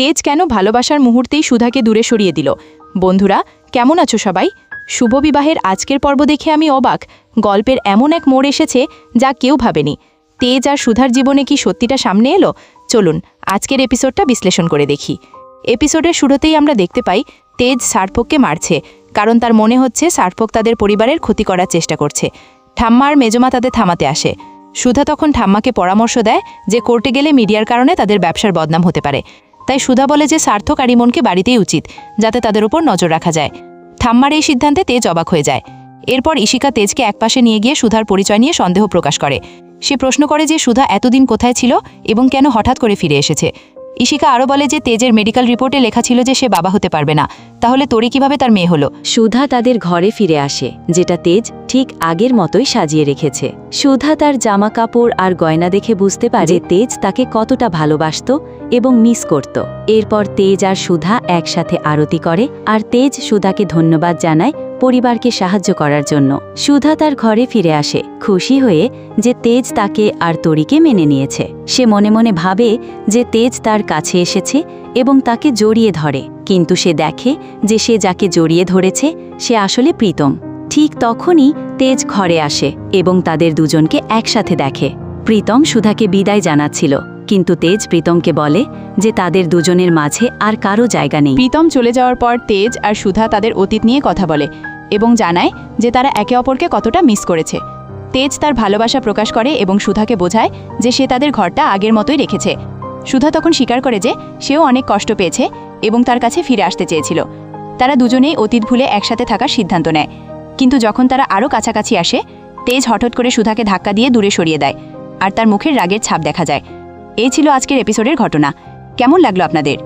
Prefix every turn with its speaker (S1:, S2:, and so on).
S1: তেজ কেন ভালোবাসার মুহূর্তেই সুধাকে দূরে সরিয়ে দিল? বন্ধুরা, কেমন আছো সবাই? শুভ বিবাহের আজকের পর্ব দেখে আমি অবাক। গল্পের এমন এক মোড় এসেছে যা কেউ ভাবেনি। তেজ আর সুধার জীবনে কি সত্যিটা সামনে এলো? চলুন, আজকের এপিসোডটা বিশ্লেষণ করে দেখি। এপিসোডের শুরুতেই আমরা দেখতে পাই, তেজ সার্থককে মারছে, কারণ তার মনে হচ্ছে সার্থক তাদের পরিবারের ক্ষতি করার চেষ্টা করছে। ঠাম্মা আর মেজমা তাদের থামাতে আসে। সুধা তখন ঠাম্মাকে পরামর্শ দেয় যে কোর্টে গেলে মিডিয়ার কারণে তাদের ব্যবসার বদনাম হতে পারে। তাই সুধা বলে যে সার্থক আর ইমনকে বাড়িতেই উচিত, যাতে তাদের উপর নজর রাখা যায়। থাম্মার এই সিদ্ধান্তে তেজ অবাক হয়ে যায়। এরপর ইশিকা তেজকে একপাশে নিয়ে গিয়ে সুধার পরিচয় নিয়ে সন্দেহ প্রকাশ করে। সে প্রশ্ন করে যে সুধা এতদিন কোথায় ছিল এবং কেন হঠাৎ করে ফিরে এসেছে। ইশিকা আরও বলে যে তেজের মেডিকেল রিপোর্টে লেখা ছিল যে সে বাবা হতে পারবে না। তাহলে তোরে কীভাবে তার মেয়ে হলো?
S2: সুধা তাদের ঘরে ফিরে আসে, যেটা তেজ ঠিক আগের মতোই সাজিয়ে রেখেছে। সুধা তার জামা কাপড় আর গয়না দেখে বুঝতে পারে তেজ তাকে কতটা ভালোবাসতো এবং মিস করত। এরপর তেজ আর সুধা একসাথে আরতি করে আর তেজ সুধাকে ধন্যবাদ জানায় পরিবারকে সাহায্য করার জন্য। সুধা তার ঘরে ফিরে আসে খুশি হয়ে যে তেজ তাকে আর তরিকে মেনে নিয়েছে। সে মনে মনে ভাবে যে তেজ তার কাছে এসেছে এবং তাকে জড়িয়ে ধরে। কিন্তু সে দেখে যে সে যাকে জড়িয়ে ধরেছে সে আসলে প্রীতম। ঠিক তখনই তেজ ঘরে আসে এবং তাদের দুজনকে একসাথে দেখে। প্রীতম সুধাকে বিদায় জানাচ্ছিল, কিন্তু তেজ প্রীতমকে বলে যে তাদের দুজনের মাঝে আর কারও জায়গা নেই।
S1: প্রীতম চলে যাওয়ার পর তেজ আর সুধা তাদের অতীত নিয়ে কথা বলে এবং জানায় যে তারা একে অপরকে কতটা মিস করেছে। তেজ তার ভালোবাসা প্রকাশ করে এবং সুধাকে বোঝায় যে সে তাদের ঘরটা আগের মতোই রেখেছে। সুধা তখন স্বীকার করে যে সেও অনেক কষ্ট পেয়েছে এবং তার কাছে ফিরে আসতে চেয়েছিল। তারা দুজনেই অতীত ভুলে একসাথে থাকার সিদ্ধান্ত নেয়। কিন্তু যখন তারা আরও কাছাকাছি আসে, তেজ হঠাৎ করে সুধাকে ধাক্কা দিয়ে দূরে সরিয়ে দেয়, আর তার মুখের রাগের ছাপ দেখা যায়। এই ছিল আজকের এপিসোডের ঘটনা। কেমন লাগল আপনাদের?